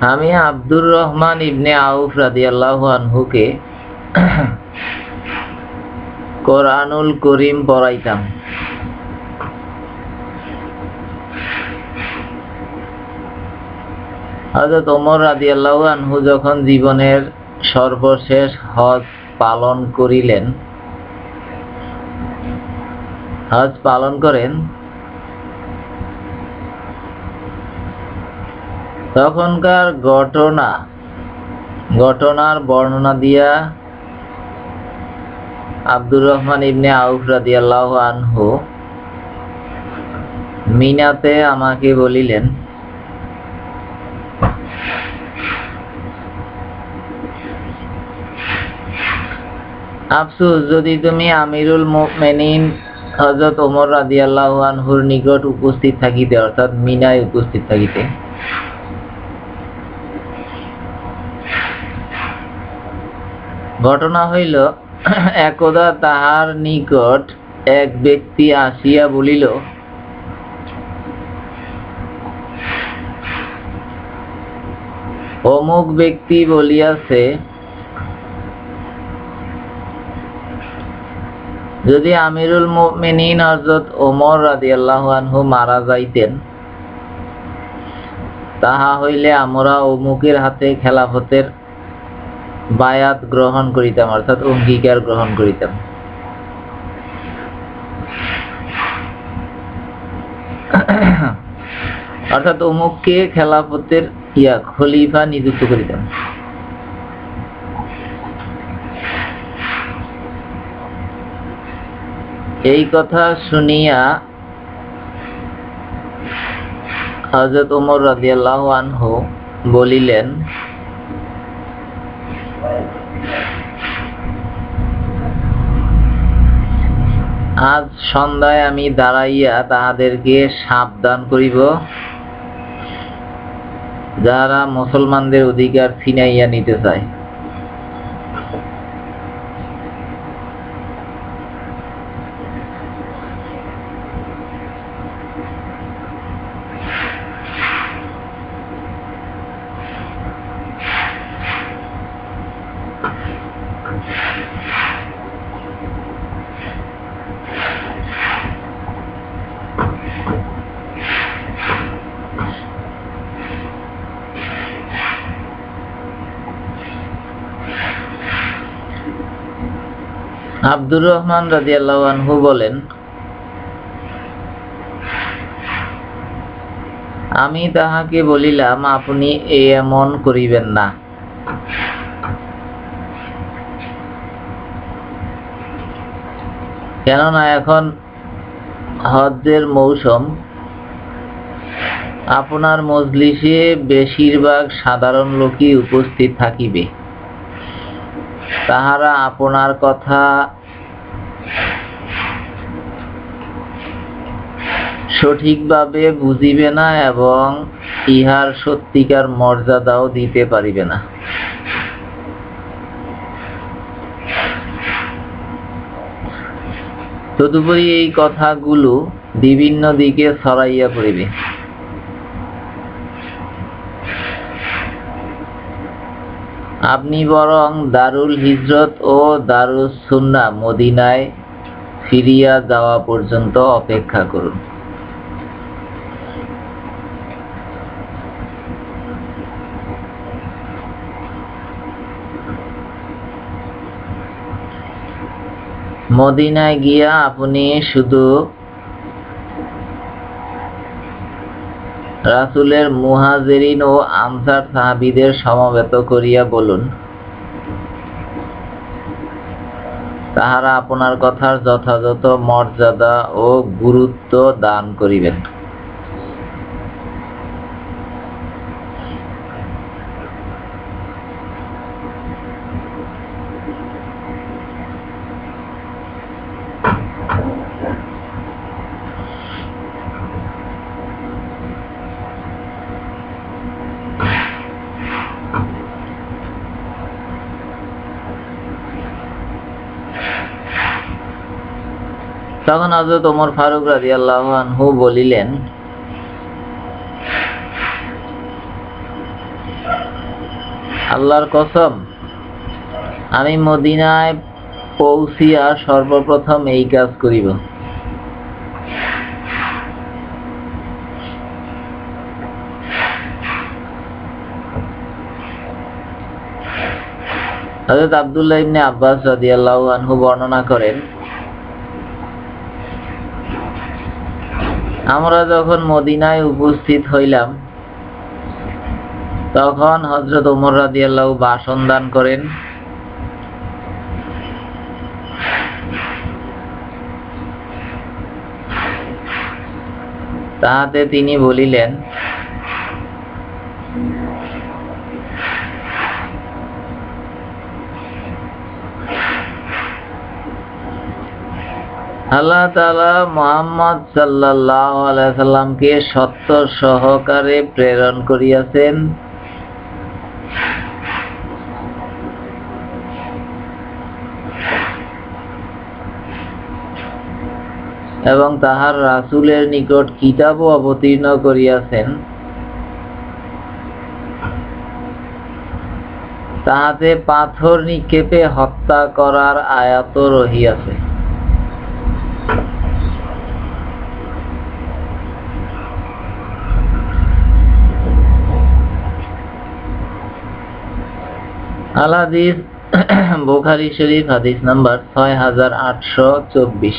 আমি আব্দুর রহমান ইবনে আউফ রাদিয়াল্লাহু আনহুকে কোরআনুল করিম পড়াইতাম। হযরত ওমর রাদিয়াল্লাহু আনহু যখন জীবনের সর্বশেষ হজ পালন করিলেন, হজ পালন করেন তখনকার ঘটনা, ঘটনার বর্ণনা দিয়া আব্দুর রহমান ইবনে আউফ রাদিয়াল্লাহু আনহু মিনাতে আমাকে বলিলেন, আফসোস, যদি তুমি আমিরুল মুমিনিন হযরত ওমর রাদিয়াল্লাহু আনহুর নিকট উপস্থিত থাকিতে, অর্থাৎ মিনায় উপস্থিত থাকিতে ঘটনা হইল, একদা তাহার নিকট এক ব্যক্তি আসিয়া বলিল, অমুক ব্যক্তি বলিয়াছে, যদি আমিরুল মুমিনিন হযরত ওমর রাদিয়াল্লাহু আনহু মারা যাইতেন, তাহা হইলে আমরা অমুকের হাতে খেলাফতের বায়াত গ্রহণ করিতাম, অর্থাৎ অঙ্গীকার গ্রহণ করিতাম। অর্থাৎ অমুককে খেলাফতের ইয়া খলিফা নিযুক্ত করিতাম। এই কথা শুনিয়া হযরত ওমর রাদিয়াল্লাহু আনহু বলিলেন আজ সন্ধ্যায় আমি দাঁড়াইয়া তাহাদেরকে সাবধান করিব। যারা মুসলমানদের অধিকার ছিনাইয়া নিতে চায়। আব্দুর রহমান রাদিয়াল্লাহু আনহু বলেন, আমি তাহাকে বলিলাম, আপনি এমন করিবেন না। কেননা এখন হজ্জের মৌসুম। আপনার মজলিসে বেশিরভাগ সাধারণ লোকই উপস্থিত থাকিবে। তাহারা আপনার কথা সঠিকভাবে বুঝিবে না এবং ইহার সত্যিকার মর্যাদাও দিতে পারিবে না। তদুপরি এই কথাগুলো বিভিন্ন দিকে ছড়াইয়া পড়িবে। আপনি বরং দারুল হিজরত ও দারুস সুন্না মদিনায় ফিরিয়া যাওয়া পর্যন্ত অপেক্ষা করুন। মদিনায় গিয়া আপনি শুধু রাসুলের মুহাজিরিন ও আনসার সাহাবিদের সমবেত করিয়া বলুন। তাহারা আপনার কথার যথাযথ মর্যাদা ও গুরুত্ব দান করিবেন। তখন হযরত ওমর ফারুক রাদিয়াল্লাহু আনহু বলিলেন, আল্লাহর কসম, আমি মদিনায় পৌঁছিয়া সর্বপ্রথম এই কাজ করিব। হযরত আব্দুল্লাহ ইবনে আব্বাস রাদিয়াল্লাহু আনহু বর্ণনা করেন আমরা যখন মদিনায় উপস্থিত হইলাম, তখন হজরত ওমর রাজিয়াল্লাহ বাসন দান করেন। তাহাতে তিনি বলিলেন আল্লাহ তালা মোহাম্মদ আলাইহি সত্য সহকারে প্রেরণ করিয়াছেন। এবং তাহার রাসূলের নিকট কিতাবও অবতীর্ণ করিয়াছেন। তাহাতে পাথর নিক্ষেপে হত্যা করার আয়াত রহিয়াছে। আল হাদিস বোখারি শরীফ হাদিস নাম্বার ছয় হাজার আটশো চব্বিশ।